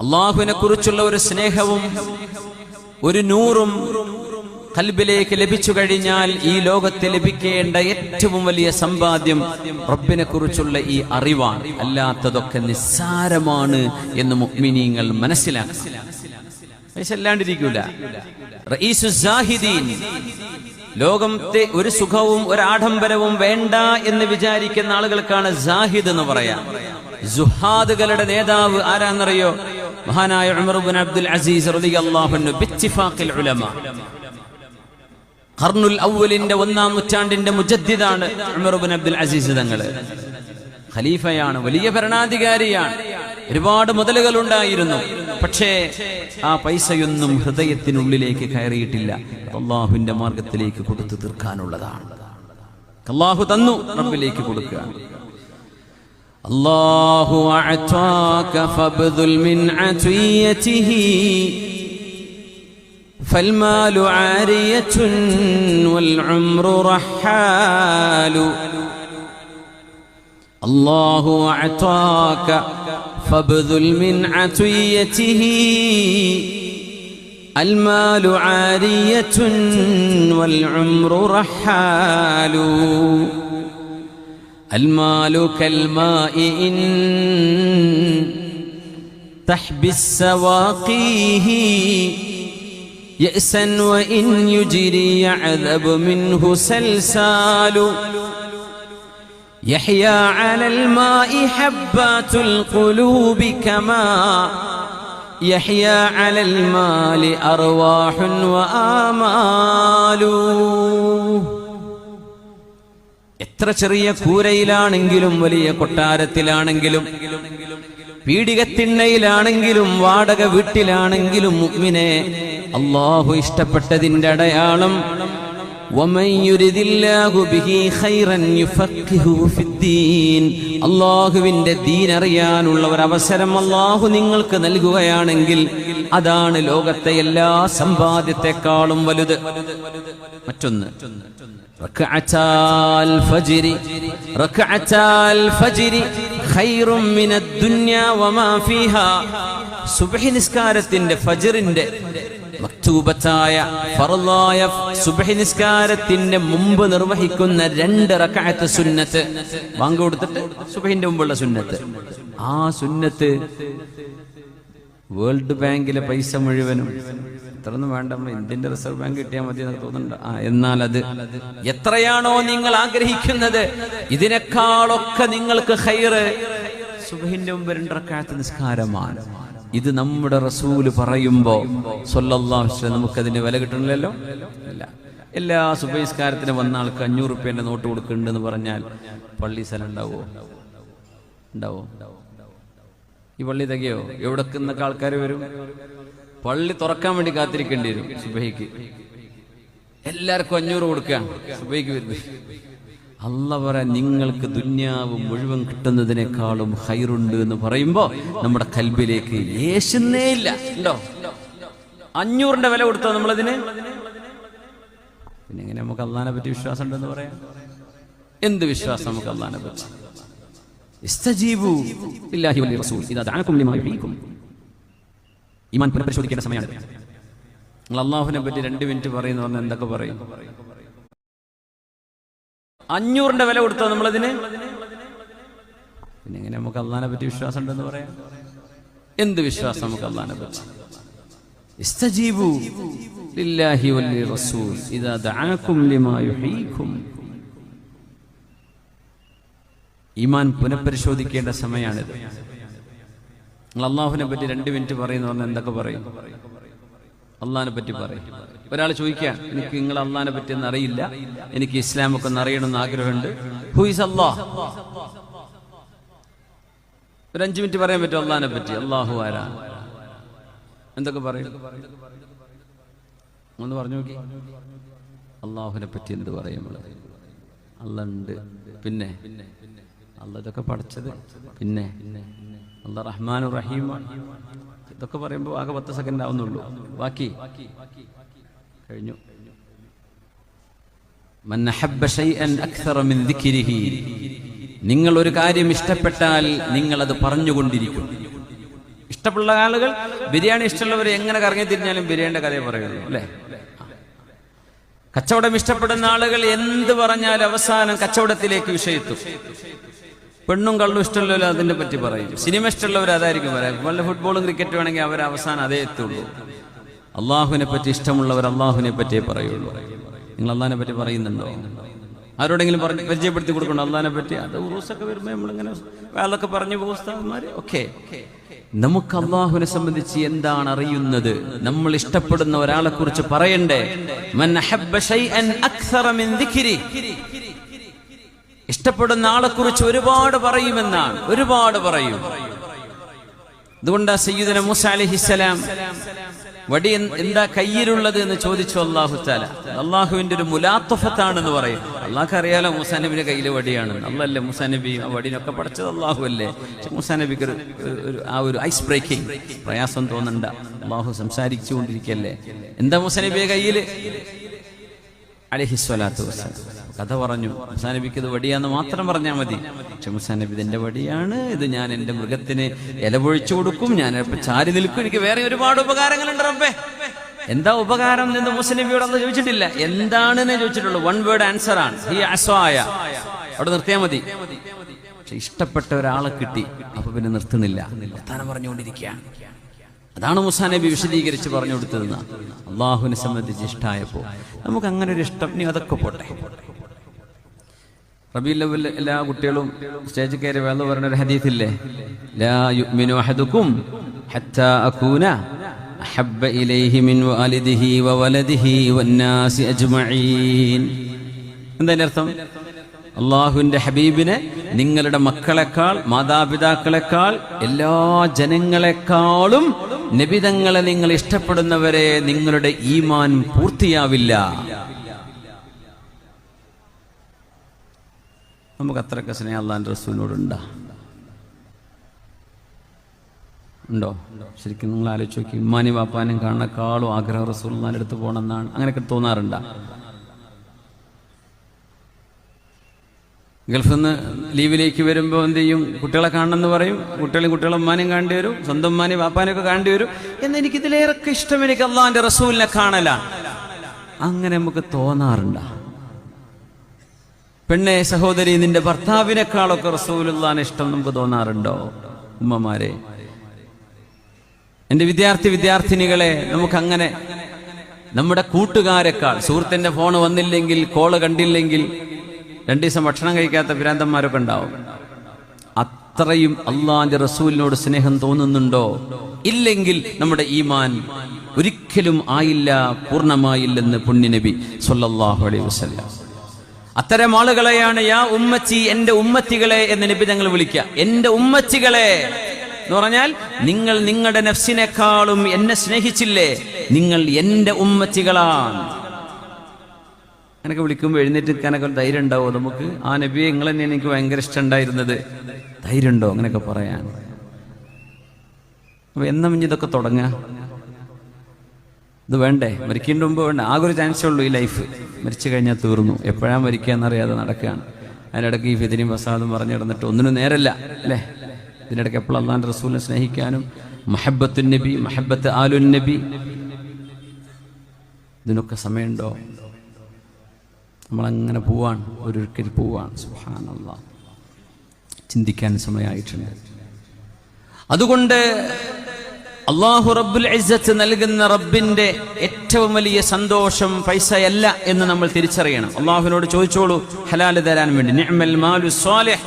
അള്ളാഹുവിനെ കുറിച്ചുള്ള ഒരു സ്നേഹവും ഒരു നൂറും കൽബിലേക്ക് ലഭിച്ചു കഴിഞ്ഞാൽ ഈ ലോകത്ത് ലഭിക്കേണ്ട ഏറ്റവും വലിയ സമ്പാദ്യം റബ്ബിനെ കുറിച്ചുള്ള ഈ അറിവാണ്. അല്ലാത്തതൊക്കെ നിസ്സാരമാണ് എന്ന് മുക്മിനിങ്ങൾ മനസ്സിലാക്കി അല്ലാണ്ടിരിക്കൂല റഈസു സാഹിദീൻ ലോകത്തെ ഒരു സുഖവും ഒരു ആഡംബരവും വേണ്ട എന്ന് വിചാരിക്കുന്ന ആളുകൾക്കാണ് സാഹിദ് എന്ന് പറയാം. ജുഹാദുകളുടെ നേതാവ് ആരാന്നറിയോ? മഹാനായ ഉമർ ഇബ്നു അബ്ദുൽ അസീസ് ബിത്തിഫാഖിൽ ഉലമ. ഖർനുൽ അവലിന്റെ ഒന്നാം നൂറ്റാണ്ടിന്റെ മുജദ്ദിദാണ് ഉമർ ഇബ്നു അബ്ദുൽ അസീസ് തങ്ങൾ. ഖലീഫയാണ് വലിയ ഭരണാധികാരിയാണ്. ഒരുപാട് മുതലുകൾ ഉണ്ടായിരുന്നു പക്ഷേ ആ പൈസയൊന്നും ഹൃദയത്തിനുള്ളിലേക്ക് കയറിയിട്ടില്ല. അള്ളാഹുവിന്റെ മാർഗത്തിലേക്ക് കൊടുത്തു തീർക്കാനുള്ളതാണ്. അള്ളാഹു തന്നു റബ്ബിലേക്ക് കൊടുക്കുക. الله أعطاك فابذل من عطيته فالمال عارية والعمر رحال. الله أعطاك فابذل من عطيته المال عارية والعمر رحال. المال كالماء إن تحبس سواقيه يأسا وإن يجري يعذب منه سلسال يحيا على الماء حبات القلوب كما يحيا على المال أرواح وآمال. എത്ര ചെറിയ കൂരയിലാണെങ്കിലും വലിയ കൊട്ടാരത്തിലാണെങ്കിലും പീഡികത്തിണ്ണയിലാണെങ്കിലും വാടക വീട്ടിലാണെങ്കിലും മുഗ്മിനെ അള്ളാഹു ഇഷ്ടപ്പെട്ടതിന്റെ അടയാളം അള്ളാഹുവിന്റെ ദീൻ അറിയാനുള്ള ഒരു അവസരം അള്ളാഹു നിങ്ങൾക്ക് നൽകുകയാണെങ്കിൽ അതാണ് ലോകത്തെ എല്ലാ സമ്പാദ്യത്തെക്കാളും വലുത്. മറ്റൊന്ന് സുബഹിനിസ്കാരത്തിന്റെ നിസ്കാരത്തിന്റെ മുമ്പ് നിർവഹിക്കുന്ന രണ്ട് റക്കായത്ത് സുന്നത്ത്. വാങ്ങ് സുബഹിന്റെ മുമ്പുള്ള സുന്നത്ത്. ആ സുന്നത്ത് വേൾഡ് ബാങ്കിലെ പൈസ മുഴുവനും. ഇത്രയൊന്നും വേണ്ട ഇന്ത്യന്റെ റിസർവ് ബാങ്ക് കിട്ടിയാൽ മതി എന്നൊക്കെ തോന്നുന്നുണ്ട്. ആ എന്നാൽ അത് എത്രയാണോ നിങ്ങൾ ആഗ്രഹിക്കുന്നത്? ഇതിനേക്കാളൊക്കെ നിങ്ങൾക്ക് ഹൈറ് സുബഹിന്റെ മുമ്പ് രണ്ടറക്കാലത്ത് നിസ്കാരമാണ്. ഇത് നമ്മുടെ റസൂൽ പറയുമ്പോ സ്വല്ലാ നമുക്ക് അതിന്റെ വില കിട്ടണില്ലല്ലോ? അല്ല എല്ലാ സുബഹിസ്കാരത്തിന് വന്ന ആൾക്ക് അഞ്ഞൂറ് റുപ്യന്റെ നോട്ട് കൊടുക്കുന്നുണ്ടെന്ന് പറഞ്ഞാൽ പള്ളി സ്ഥലം ഉണ്ടാവോ? ഉണ്ടാവോ? ഈ പള്ളി തികയോ? എവിടെ നിന്നൊക്കെ ആൾക്കാർ വരും? പള്ളി തുറക്കാൻ വേണ്ടി കാത്തിരിക്കേണ്ടി വരും സുബഹിക്ക്. എല്ലാവർക്കും അഞ്ഞൂറ് കൊടുക്കുക സുബഹിക്ക് വരുന്നത്. അല്ല പറയാൻ നിങ്ങൾക്ക് ദുന്യാവ് മുഴുവൻ കിട്ടുന്നതിനേക്കാളും ഹൈറുണ്ട് എന്ന് പറയുമ്പോ നമ്മുടെ കൽബിലേക്ക് യേശുന്നേ ഇല്ല. ഉണ്ടോ? അഞ്ഞൂറിന്റെ വില കൊടുത്തോ നമ്മളതിന്? പിന്നെ എങ്ങനെ നമുക്ക് അള്ളഹാനെ പറ്റി വിശ്വാസം ഉണ്ടെന്ന് പറയാം? എന്ത് വിശ്വാസം നമുക്ക് അള്ളഹാനെ പറ്റി? ഈമാൻ പുനഃപരിശോധിക്കേണ്ട സമയമാണ്. നിങ്ങൾ അള്ളാഹുവിനെ പറ്റി രണ്ട് മിനിറ്റ് പറയുന്ന പറഞ്ഞാൽ എന്തൊക്കെ പറയും? അഞ്ഞൂറിന്റെ വില കൊടുത്തോ നമ്മളതിന്? പിന്നെ എങ്ങനെ നമുക്ക് അള്ളഹാനെ പറ്റി വിശ്വാസം ഉണ്ടെന്ന് പറയാം? എന്ത് വിശ്വാസം നമുക്ക് അള്ളഹാനെ പറ്റി? ഇസ്തജീബു ലില്ലാഹി വല്ലി റസൂൽ. ഇദാ ദഅഅകും ലിമാ യുഹീകും ഈമാൻ പുനഃപരിശോധിക്കേണ്ട സമയമാണിത്. നിങ്ങൾ അള്ളാഹുവിനെ പറ്റി രണ്ട് മിനിറ്റ് പറയുന്ന പറഞ്ഞാൽ എന്തൊക്കെ പറയും? അള്ളാഹിനെ പറ്റി പറയും. ഒരാൾ ചോദിക്കാൻ എനിക്ക് നിങ്ങൾ അള്ളഹാനെ പറ്റി ഒന്നും അറിയില്ല. എനിക്ക് ഇസ്ലാമൊക്കെ ഒന്ന് അറിയണമെന്ന് ആഗ്രഹമുണ്ട്. ഹു ഇസ് അള്ളാഹ് ഒരു അഞ്ചു മിനിറ്റ് പറയാൻ പറ്റും അള്ളഹാനെ പറ്റി? അള്ളാഹു ആരാ? എന്തൊക്കെ പറയും? ഒന്ന് പറഞ്ഞു നോക്കി. അള്ളാഹുവിനെ പറ്റി എന്ത് പറയും അള്ളണ്ട് പിന്നെ പിന്നെ? അല്ല ഇതൊക്കെ പഠിച്ചത്. പിന്നെ അല്ല റഹ്മാൻ റഹീം. ഇതൊക്കെ പറയുമ്പോൾ ആകെ പത്ത് സെക്കൻഡ് ആവുന്നുള്ളൂ. ബാക്കി കഴിഞ്ഞു. നിങ്ങൾ ഒരു കാര്യം ഇഷ്ടപ്പെട്ടാൽ നിങ്ങൾ അത് പറഞ്ഞുകൊണ്ടിരിക്കും. ഇഷ്ടമുള്ള ആളുകൾ ബിരിയാണി ഇഷ്ടമുള്ളവർ എങ്ങനെ കറങ്ങി തിരിഞ്ഞാലും ബിരിയാണിയുടെ കഥയെ പറയുള്ളൂ അല്ലെ? കച്ചവടം ഇഷ്ടപ്പെടുന്ന ആളുകൾ എന്ത് പറഞ്ഞാൽ അവസാനം കച്ചവടത്തിലേക്ക് വിഷയത്തും. പെണ്ണും കള്ളും ഇഷ്ടമുള്ളവർ അതിനെ പറ്റി പറയും. സിനിമ ഇഷ്ടമുള്ളവർ അതായിരിക്കും പറയാം. വല്ല ഫുട്ബോളും ക്രിക്കറ്റും ആണെങ്കിൽ അവർ അവസാനം അതേ എത്തുള്ളൂ. അള്ളാഹുവിനെ പറ്റി ഇഷ്ടമുള്ളവർ അള്ളാഹുവിനെ പറ്റിയേ പറയുള്ളൂ. നിങ്ങൾ അള്ളാഹിനെ പറ്റി പറയുന്നുണ്ടോ? ആരോടെങ്കിലും പറഞ്ഞ് പരിചയപ്പെടുത്തി കൊടുക്കണം അള്ളാഹിനെ പറ്റി? അത് ഉറൂസൊക്കെ വരുമ്പോൾ നമ്മളിങ്ങനെ അതൊക്കെ പറഞ്ഞു പോകുസ്താന്മാര് ഓക്കെ. നമുക്ക് അള്ളാഹുവിനെ സംബന്ധിച്ച് എന്താണ് അറിയുന്നത്? നമ്മൾ ഇഷ്ടപ്പെടുന്ന ഒരാളെ കുറിച്ച് പറയണ്ടേ മൻ അഹബ്ബ ശൈഅൻ അക്സറ മിൻ ദിക്രി ഇഷ്ടപ്പെടുന്ന ആളെ കുറിച്ച് ഒരുപാട് പറയുമെന്നാണ്. ഒരുപാട് പറയും. അതുകൊണ്ട് സയ്യിദന മൂസ അലഹിസലാം വടി എന്താ കയ്യിലുള്ളത് എന്ന് ചോദിച്ചു അള്ളാഹു താല അള്ളാഹുവിന്റെ ഒരു മുലാത്തഫത്താണെന്ന് പറയും. അള്ളാഹ് അറിയാലോ മൂസാ നബിയുടെ വടിയാണ്. അല്ലല്ലേ മൂസാ നബി ആ വടിനൊക്കെ പഠിച്ചത് അള്ളാഹു അല്ലേ? മുസാനബിക്ക് മൂസാ നബിക്ക് ഒരു ആ ഒരു ഐസ് ബ്രേക്കിംഗ് പ്രയാസം തോന്നണ്ട. അള്ളാഹു സംസാരിച്ചുകൊണ്ടിരിക്കല്ലേ? എന്താ മൂസാ നബിയുടെ അലഹിസ്വലാത്തു വസ്സലാം. കഥ പറഞ്ഞു. മുസാ നബിക്ക് ഇത് വടിയാന്ന് മാത്രം പറഞ്ഞാൽ മതി. പക്ഷെ മുസാ നബി ഇതെന്റെ വടിയാണ്. ഇത് ഞാൻ എന്റെ മൃഗത്തിന് ഇലപൊഴിച്ചു കൊടുക്കും. ഞാൻ ചാരി നിൽക്കും. എനിക്ക് വേറെ ഒരുപാട് ഉപകാരങ്ങളുണ്ട് റബ്ബേ. എന്താ ഉപകാരം എന്ന് മുസ്ലിമിയോട് അന്ന് ചോദിച്ചിട്ടില്ല. എന്താണെന്ന് ചോദിച്ചിട്ടുള്ളൂ. വൺ വേർഡ് ആൻസർ ആണ്. ഈ അസ്വായ അവിടെ നിർത്തിയാൽ മതി. പക്ഷെ ഇഷ്ടപ്പെട്ട ഒരാളെ കിട്ടി. അപ്പൊ പിന്നെ നിർത്തുന്നില്ല. വർത്താനം പറഞ്ഞുകൊണ്ടിരിക്കുകയാണ് അതാണ് മുസാ നബി വിശദീകരിച്ച് പറഞ്ഞു കൊടുത്തതെന്ന്. അള്ളാഹുവിനെ സംബന്ധിച്ച് ഇഷ്ടമായപ്പോ നമുക്ക് അങ്ങനെ ഒരു ഇഷ്ടം നീ അതൊക്കെ പോട്ടെ. റബി ലെവൽ എല്ലാ കുട്ടികളും സ്റ്റേജിൽ കയറി വേല പറഞ്ഞ ഒരു ഹദീസില്ലേ? ലാ യുഅ്മിനു അഹദുക്കും ഹത്താ അകൂന അഹബ്ബ ഇലൈഹി മിൻ വാലിദിഹി വവലദിഹി വന്നാസി അജ്മഈൻ. എന്താ അർത്ഥം? അള്ളാഹുവിന്റെ ഹബീബിനെ നിങ്ങളുടെ മക്കളെക്കാൾ മാതാപിതാക്കളെക്കാൾ എല്ലാ ജനങ്ങളെക്കാളും നിബിതങ്ങളെ നിങ്ങൾ ഇഷ്ടപ്പെടുന്നവരെ നിങ്ങളുടെ ഈമാൻ പൂർത്തിയാവില്ല. നമുക്ക് അത്രയ്ക്ക് സ്നേഹം അള്ളാന്റെ റസൂലിനോടുണ്ടാ? ഉണ്ടോ? ശരിക്കും നിങ്ങൾ ആലോചിച്ച് നോക്കി. ഉമ്മാനി വാപ്പാനും കാണുന്നേക്കാളും ആഗ്രഹം റസൂലിന്റെ അടുത്ത് പോകണമെന്നാണ് അങ്ങനെയൊക്കെ തോന്നാറുണ്ട? ഗൾഫിൽ നിന്ന് ലീവിലേക്ക് വരുമ്പോൾ എന്ത് ചെയ്യും? കുട്ടികളെ കാണണമെന്ന് പറയും. കുട്ടികളും കുട്ടികളെ ഉമ്മാനും കാണേണ്ടി വരും. സ്വന്തം ഉമ്മാനും വാപ്പാനും ഒക്കെ കാണേണ്ടി വരും. എന്ന് എനിക്ക് ഇതിലേറൊക്കെ ഇഷ്ടം എനിക്ക് അള്ളാഹിന്റെ റസൂലിനെ കാണലാണ്. അങ്ങനെ നമുക്ക് തോന്നാറുണ്ട? പെണ്ണെ സഹോദരി നിന്റെ ഭർത്താവിനേക്കാളൊക്കെ റസൂലുള്ളാൻ ഇഷ്ടം നമുക്ക് തോന്നാറുണ്ടോ? ഉമ്മമാരെ. എന്റെ വിദ്യാർത്ഥി വിദ്യാർത്ഥിനികളെ നമുക്കങ്ങനെ നമ്മുടെ കൂട്ടുകാരെക്കാൾ സുഹൃത്തിന്റെ ഫോൺ വന്നില്ലെങ്കിൽ കോൾ കണ്ടില്ലെങ്കിൽ രണ്ടു ദിവസം ഭക്ഷണം കഴിക്കാത്ത ഭ്രാന്തന്മാരൊക്കെ ഉണ്ടാവും. അത്രയും അള്ളാന്റെ റസൂലിനോട് സ്നേഹം തോന്നുന്നുണ്ടോ? ഇല്ലെങ്കിൽ നമ്മുടെ ഈമാൻ ഒരിക്കലും ആയില്ല പൂർണമായില്ലെന്ന് പുണ്യനബി സല്ലല്ലാഹു അലൈഹി വസല്ലം. അത്തരം ആളുകളെയാണ് യാ ഉമ്മച്ചി എന്റെ ഉമ്മത്തികളെ എന്ന് നബി ഞങ്ങൾ വിളിക്കുക. എന്റെ ഉമ്മച്ചികളെ എന്ന് പറഞ്ഞാൽ നിങ്ങൾ നിങ്ങളുടെ നഫ്സിനേക്കാളും എന്നെ സ്നേഹിച്ചില്ലേ? നിങ്ങൾ എന്റെ ഉമ്മച്ചികളാണ്. അങ്ങനെയൊക്കെ വിളിക്കുമ്പോൾ എഴുന്നേറ്റ് നിൽക്കാനൊക്കെ ഒരു ധൈര്യം ഉണ്ടാവോ നമുക്ക്? ആ നബിയെ നിങ്ങൾ തന്നെ എനിക്ക് ഭയങ്കര ഇഷ്ടം ഉണ്ടായിരുന്നത്. ധൈര്യം ഉണ്ടോ? അങ്ങനെയൊക്കെ പറയാൻ. അപ്പൊ എന്നാ ഇതൊക്കെ തുടങ്ങുക? ഇത് വേണ്ടേ? മരിക്കേണ്ട മുമ്പ് വേണ്ട? ആകെ ഒരു ചാൻസേ ഉള്ളൂ ഈ ലൈഫ് മരിച്ചു കഴിഞ്ഞാൽ തീർന്നു. എപ്പോഴാണ് മരിക്കുക എന്നറിയാതെ നടക്കുകയാണ്. അതിനിടയ്ക്ക് ഈ ഫിദിനും ഫസാദും പറഞ്ഞു കിടന്നിട്ട് ഒന്നിനും നേരല്ല അല്ലേ? ഇതിനിടയ്ക്ക് എപ്പോൾ അള്ളാന്റെ റസൂലിനെ സ്നേഹിക്കാനും മഹബത്തു നബി മഹബത്ത് ആലുൻ നബി. ഇതിനൊക്കെ സമയമുണ്ടോ? നമ്മളങ്ങനെ പോവാണ് ഒരിക്കൽ പോവാണ്. സുഹാനുള്ള ചിന്തിക്കാൻ സമയമായിട്ടുണ്ട് അതുകൊണ്ട് അള്ളാഹു റബ്ബുൽ ഇസ്സത്ത് നൽകുന്ന റബ്ബിന്റെ ഏറ്റവും വലിയ സന്തോഷം പൈസയല്ല എന്ന് നമ്മൾ തിരിച്ചറിയണം. അള്ളാഹുവിനോട് ചോദിച്ചോളൂ ഹലാൽ തരാൻ വേണ്ടി. നിഅ്മൽ മാലു സ്വാലിഹ്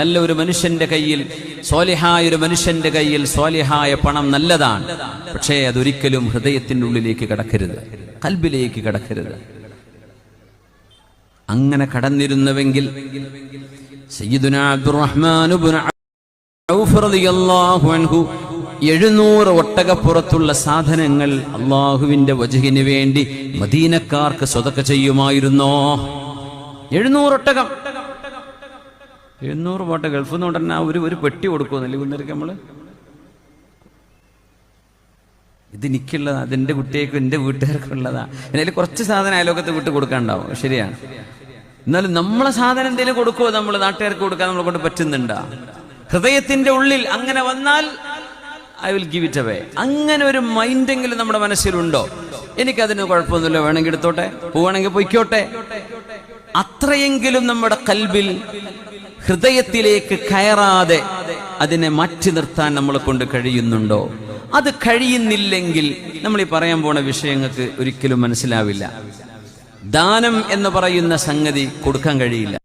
നല്ല ഒരു മനുഷ്യന്റെ കയ്യിൽ സ്വാലിഹായ ഒരു മനുഷ്യന്റെ കയ്യിൽ സ്വാലിഹായ പണം നല്ലതാണ്. പക്ഷേ അതൊരിക്കലും ഹൃദയത്തിന്റെ ഉള്ളിലേക്ക് കടക്കരുത്. കൽബിലേക്ക് കടക്കരുത്. അങ്ങനെ കടന്നിരുന്നുവെങ്കിൽ സയ്യിദുന അബ്ദുറഹ്മാൻ ഔഫ് റളിയല്ലാഹു അൻഹു എഴുന്നൂറ് ഒട്ടകപ്പുറത്തുള്ള സാധനങ്ങൾ അള്ളാഹുവിന്റെ വജഹിന് വേണ്ടി മദീനക്കാർക്ക് സ്വതക്ക ചെയ്യുമായിരുന്നോ? എഴുന്നൂറ് ഒട്ടകം. എഴുന്നൂറ് പോട്ടെ ഗൾഫിൽ നിന്ന് ഒരു ഒരു പെട്ടി കൊടുക്കുമെന്നല്ലേ കുന്നേരക്ക് നമ്മൾ? ഇത് എനിക്കുള്ളതാ അതെന്റെ കുട്ടിയേക്കും എന്റെ വീട്ടുകാർക്കും ഉള്ളതാ. എന്നാലും കുറച്ച് സാധനം അയലോകത്ത് വിട്ട് കൊടുക്കാണ്ടാവും ശരിയാണ്. എന്നാലും നമ്മളെ സാധനം എന്തെങ്കിലും കൊടുക്കുമോ നമ്മൾ നാട്ടുകാർക്ക് കൊടുക്കാൻ നമ്മളെ കൊണ്ട് പറ്റുന്നുണ്ടാ? ഹൃദയത്തിന്റെ ഉള്ളിൽ അങ്ങനെ വന്നാൽ I will give it away അങ്ങനെ ഒരു മൈൻഡെങ്കിലും നമ്മുടെ മനസ്സിലുണ്ടോ? എനിക്കതിന് കുഴപ്പമൊന്നുമില്ല. വേണമെങ്കിൽ എടുത്തോട്ടെ? പോവാണെങ്കിൽ പൊയ്ക്കോട്ടെ? അത്രയെങ്കിലും നമ്മുടെ കൽബിൽ ഹൃദയത്തിലേക്ക് കയറാതെ അതിനെ മാറ്റി നിർത്താൻ നമ്മളെ കൊണ്ട് കഴിയുന്നുണ്ടോ? അത് കഴിയുന്നില്ലെങ്കിൽ നമ്മൾ ഈ പറയാൻ പോണ വിഷയങ്ങൾക്ക് ഒരിക്കലും മനസ്സിലാവില്ല. ദാനം എന്ന് പറയുന്ന സംഗതി കൊടുക്കാൻ കഴിയില്ല.